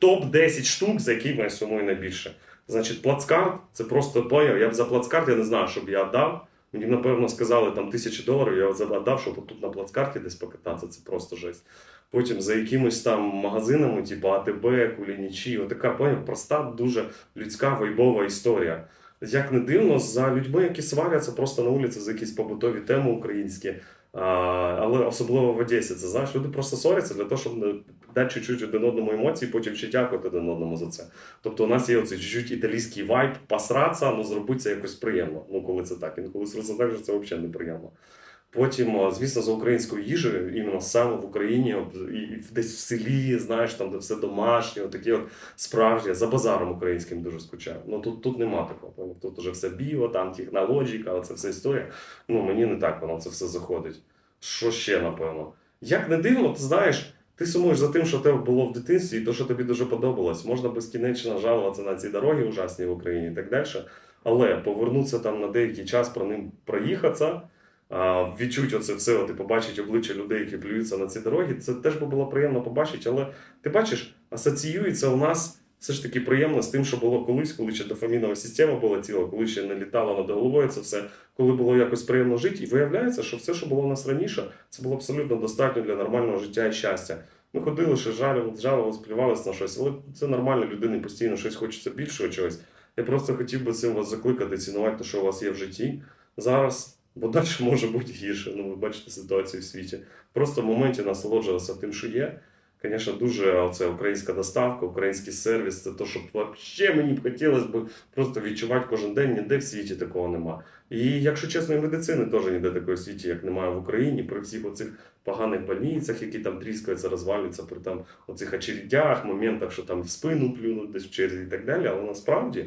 топ-10 штук, за які я сумую найбільше. Значить, плацкарт це просто поняв. Я б за плацкарт, я не знаю, що б я дав. Мені, напевно, сказали там тисячі доларів, я б дав, щоб тут на плацкарті десь покататися, це просто жесть. Потім за якимось там магазинами, типу АТБ, Кулінічі, отака поняв, проста, дуже людська вайбова історія. Як не дивно, за людьми, які сваряться просто на вулиці за якісь побутові теми українські. Але особливо в Одесі, це знаєш, люди просто ссоряться для того, щоб дати чуть-чуть один одному емоції, потім ще дякувати один одному за це. Тобто у нас є оцей чуть-чуть італійський вайб, посратися, ну зробити це якось приємно. Ну, коли це так. Інколи це так, що це взагалі неприємно. Потім, звісно, за українською їжею, іменно саме в Україні, десь в селі, знаєш, там, де все домашнє, такі от справжні, за базаром українським дуже скучаю. Ну тут, тут нема такого. Тут уже все біо, там технологіка, це все історія. Ну мені не так воно це все заходить. Що ще, напевно? Як не дивно, ти знаєш, ти сумуєш за тим, що тебе було в дитинстві, і то, що тобі дуже подобалось. Можна безкінечно жалуватися на ці дороги ужасні в Україні і так далі. Але повернутися там на деякий час про ним проїхатися, а, відчути оце все, от, і побачити обличчя людей, які плюються на ці дороги, це теж би було приємно побачити. Але ти бачиш, асоціюється у нас все ж таки приємно з тим, що було колись, коли ще дофамінова система була ціла, коли ще не літало над головою це все, коли було якось приємно жити. І виявляється, що все, що було у нас раніше, це було абсолютно достатньо для нормального життя і щастя. Ми ходили, ще жалювали, жалувались, плювалися на щось, але це нормально, людині постійно щось хочеться більшого чогось. Я просто хотів би цим вас закликати, цінувати те, що у вас є в житті зараз, бо далі може бути гірше. Ну, ви бачите ситуацію в світі. Просто в моменті насолоджуватися тим, що є. Звісно, дуже оце українська доставка, український сервіс це те, що взагалі мені б хотілося б просто відчувати кожен день, ніде в світі такого нема. І якщо чесно, і медицини теж ніде такої в світі, як немає в Україні, при всіх оцих поганих больницях, які там тріскаються, розвалюються, при там оцих очередях, моментах, що там в спину плюнуть десь в черзі і так далі. Але насправді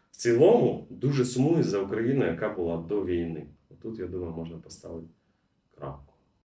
в цілому дуже сумую за Україну, яка була до війни. Тут, я думаю, можна поставити крапку.